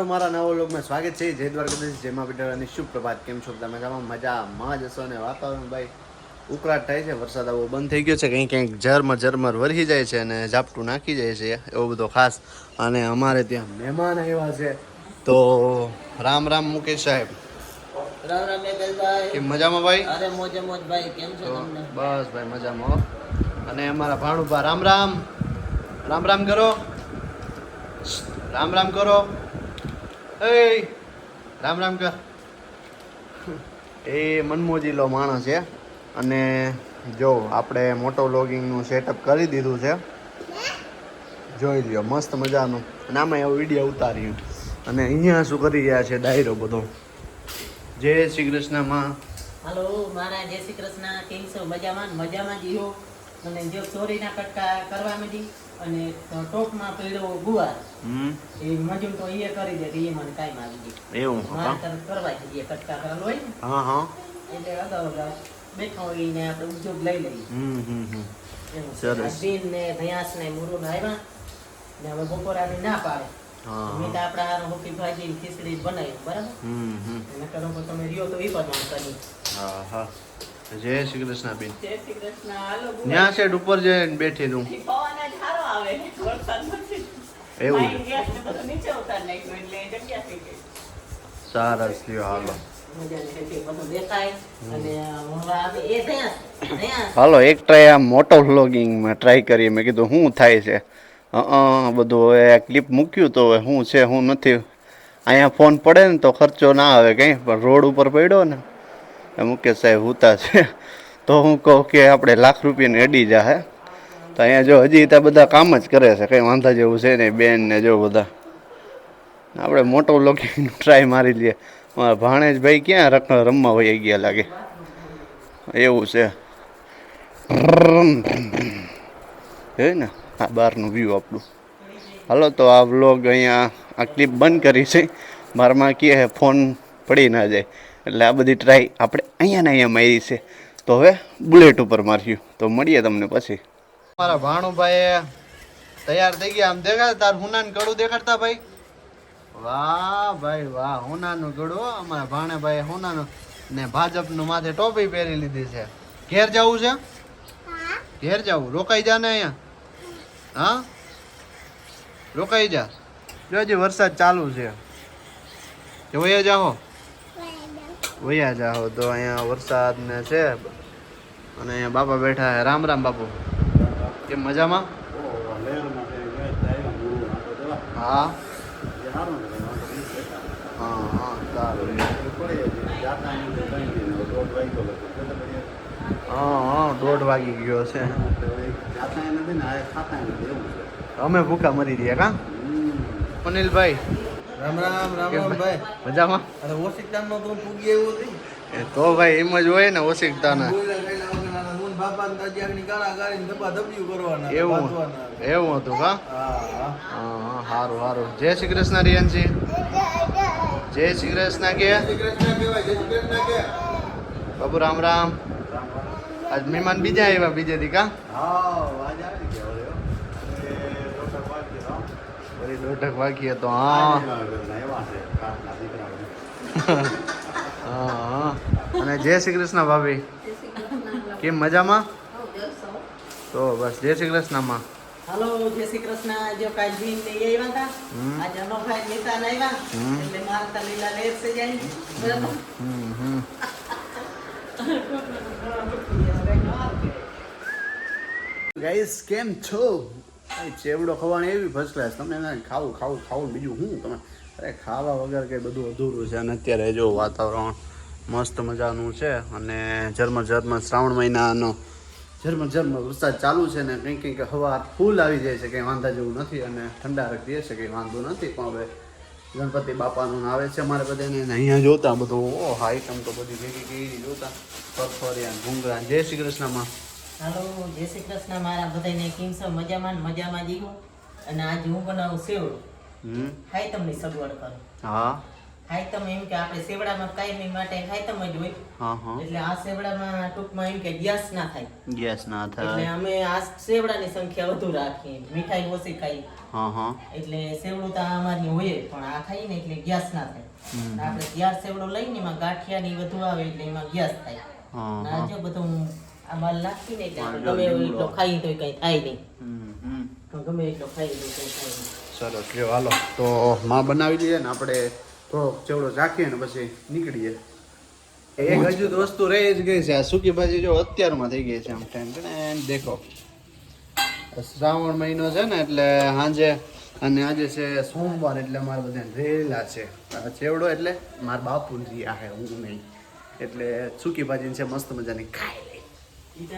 અમારા નવો લોકમાં સ્વાગત છે. જય દ્વારકાધીશ જય મા અને શુભ પ્રભાત કેમ છો? બધા મજામાં મજામાં માં જશો અને વાતાવરણ ભાઈ ઉકળાટ થાય છે. વરસાદ આવો બંધ થઈ ગયો છે. કંઈક કંઈક ઝરમર ઝરમર વરસી જાય છે અને ઝાપટું નાખી જાય છે. એવો બધો ખાસ અને અમારે ત્યાં મહેમાન આવ્યા છે. તો રામ રામ મુકેશ સાહેબ. રામ રામ કેમ મજામાં ભાઈ? અરે મોજે મોજ ભાઈ. કેમ છો તમને? બસ ભાઈ મજામાં અને અમારા ભાણુભા રામ રામ. રામ રામ કરો. રામ રામ કરો. એ રામ રામ કર. એ મનમોજીલો માણસ છે. અને જો આપણે મોટો લોગિંગનું સેટઅપ કરી દીધું છે. જોઈ લ્યો મસ્ત મજાનું. અને આમાં એવો વીડિયો ઉતાર્યું. અને અહીંયા શું કરી રહ્યા છે ડાયરો બધો? જય શ્રી કૃષ્ણમાં હાલો મારા જય શ્રી કૃષ્ણ. કેમ છો? મજામાં? મજામાં જીવો અને જો ચોરીના કટકા કરવા માંડી અને ટોપમાં પડ્યો ગુવાર એ મજૂર તો એ કરી દે કે એ મને કાંઈ આવી ગઈ એવું મારે હા તરત કરવા જઈએ કટકા કરેલો હોય ને હા હા. એટલે અગાઉ બેઠો હોય ને આપણે ઉદ્યોગ લઈ લઈએ. સરસ. બીન ને ભયાસ ને મુરુ ને આવ્યા ને હવે બપોરાની ના પાડે. મેં તો આપણા હારું હોકી ભાજી ખીચડી બનાવી બરાબર? હમ હમ. અને કરો તો તમે રહ્યો તો એ પણ કરી. હા હા. જય શ્રી કૃષ્ણ બેન. જય શ્રી કૃષ્ણ. ત્યાં શેડ ઉપર જઈને બેઠી તું પવન જ સારો આવે. વરસાદ નથી. એવું મારી ગેસ નીચે ઉતારી નાખ્યું એટલે જગ્યા થઈ ગઈ. સરસ લ્યો હાલો. હાલો એક ટ્રાય આમ મોટો વ્લોગિંગમાં ટ્રાય કરીએ. મેં કીધું શું થાય છે? અ બધું હવે ક્લિપ મૂક્યું તો હવે શું છે શું નથી. અહીંયા ફોન પડે ને તો ખર્ચો ના આવે કંઈ પણ રોડ ઉપર પડ્યો ને મુકેશ સાહેબ હુતા છે. તો હું કહું કે આપણે લાખ રૂપિયાની અડી જાહે તો અહીંયા જો હજી ત્યાં બધા કામ જ કરે છે, કંઈ વાંધા જેવું છે નહીં, બેન ને જો બધા. આપણે મોટો લોકી ટ્રાય મારી લઈએ. મારા ભાણેજ ભાઈ ક્યાં રખ, રમવા વહી ગયા લાગે. એવું છે. હે ને? આ બહારનું વ્યૂ આપણું. હાલો તો આ વ્લોગ અહીંયા, આ ક્લિપ બંધ કરી છે. મારામાં કહે ફોન પડી ના જાય. એટલે આ બધી ટ્રાય આપણે અહીંયા ને અહીંયા મારી છે. તો હવે બુલેટ ઉપર માર્યું. તો મળીએ તમને પછી. મારા ભાણુભાઈ તૈયાર થઈ ગયા. આમ દેખાડ તાર હુનાન કડું દેખાડતા ભાઈ? વાહ ભાઈ વાહ હોનાનું હો, અમારા ભાણેભાઈ હોનાનું ને ભાજપનું માથે ટોપી પહેરી લીધી છે. ઘેર જવું છે? ઘેર જવું. રોકાઈ જા ને અહીંયા. હા? રોકાઈ જા. જો હજી વરસાદ ચાલુ છે. વયા જાઓ. વયા જાઓ તો અહીંયા વરસાદ ને છે. અને અહીંયા બાપા બેઠા છે. રામ રામ બાપુ. કેમ મજામાં? હા. હા હા સારું હા હા દોઢ વાગી ગયો છે. અમે ભૂખા મરી રહ્યા કા? અનિલભાઈ. રામ રામ રામ રામ ભાઈ. મજામાં? અરે ઓશિકતાન નો તો પૂગી એવું હતી તો ભાઈ એમ જ હોય ને ઓશિકતાના. બોલ્યા કઈના વગરના મુન બાપા ને તાજી આગળ ગાળીને ધબા ધબિયું કરવાના એવું એવું હતું કા? હા સારું સારું જય શ્રી કૃષ્ણ રિયનજી. જય શ્રી કૃષ્ણ કે. બાબુ રામ રામ. આજ મહેમાન બીજા આવ્યા બીજે દી કા? હા દોઢક વાગીએ તો હા. હા અને જય શ્રી કૃષ્ણ ભાભી. કેમ મજામાં? તો બસ જય શ્રી કૃષ્ણમાં. હાલો જય શ્રી કૃષ્ણ. જો કાલ ને આવ્યા હતા. આજે અનોભાઈ નિશાન આવ્યા. એટલે મારા લીલા લેર છે જાય. હમ હમ. ગાઈસ કેમ છો? ચેવડો ખવાની એવી ફર્સ્ટ ક્લાસ તમને ખાવું ખાવું ખાવું બીજું શું તમે, અરે ખાવા વગર કંઈ બધું અધૂરું છે. અને અત્યારે જો વાતાવરણ મસ્ત મજાનું છે. અને ઝરમર ઝરમર શ્રાવણ મહિનાનો ઝરમર ઝરમર વરસાદ ચાલુ છે ને કંઈક કંઈક હવા ફૂલ આવી જાય છે. કંઈ વાંધા જેવું નથી અને ઠંડા રખીએ છે, કંઈ વાંધો નથી. પણ હવે ગણપતિ બાપાનું આવે છે અમારે બધાને. અહીંયા જોતા બધું ઓ આઈટમ તો બધી ભેગી કરી જોતા. ફરફરિયા, ઘૂંઘરા. જય શ્રી કૃષ્ણમાં હાલો જય શ્રી કૃષ્ણ મારા બધાને કેમ છો? મજામાં ને મજામાં જીવો અને આજ હું બનાવું સેવડું. હાઈ તમને સગવડ કરો. હા. હાયતમ એમ કે આપણે સેવડામાં કાયમી માટે હાયતમ જ હોય. એટલે આ સેવડામાં ટૂંકમાં એમ કે ગેસ ના થાય. ગેસ ના એટલે અમે આ સેવડાની સંખ્યા વધુ રાખીએ. મીઠાઈ ઓછી ખાઈ એટલે સેવડું તો અમારી હોય પણ આ ખાઈ ને એટલે ગેસ ના થાય. આપણે ગેસ સેવડો લઈને એમાં ગાંઠિયા ની વધુ આવે એટલે એમાં ગેસ થાય. હા અને હા. આ જો બધું આ માલ નાખીને ગમે એટલો ખાઈ તો કંઈ થાય નહીં હમ હમ ગમે એટલો ખાઈ તો કંઈ થાય નહીં સરસ જો હાલો. તો માં બનાવી દઈએ ને આપણે થોડોક ચેવડો રાખીએ ને પછી નીકળીએ. એક હજુ તો વસ્તુ રહી જ ગઈ છે. આ સૂકી ભાજી જો અત્યારમાં થઈ ગઈ છે આમ ટાઈમ દેખો. શ્રાવણ મહિનો છે ને એટલે સાંજે અને આજે છે સોમવાર એટલે મારા બધા રહેલા છે. ચેવડો એટલે મારા બાપુ રહ્યા હે હું નહીં. એટલે સૂકી ભાજી છે મસ્ત મજાની ખાઈ. 기대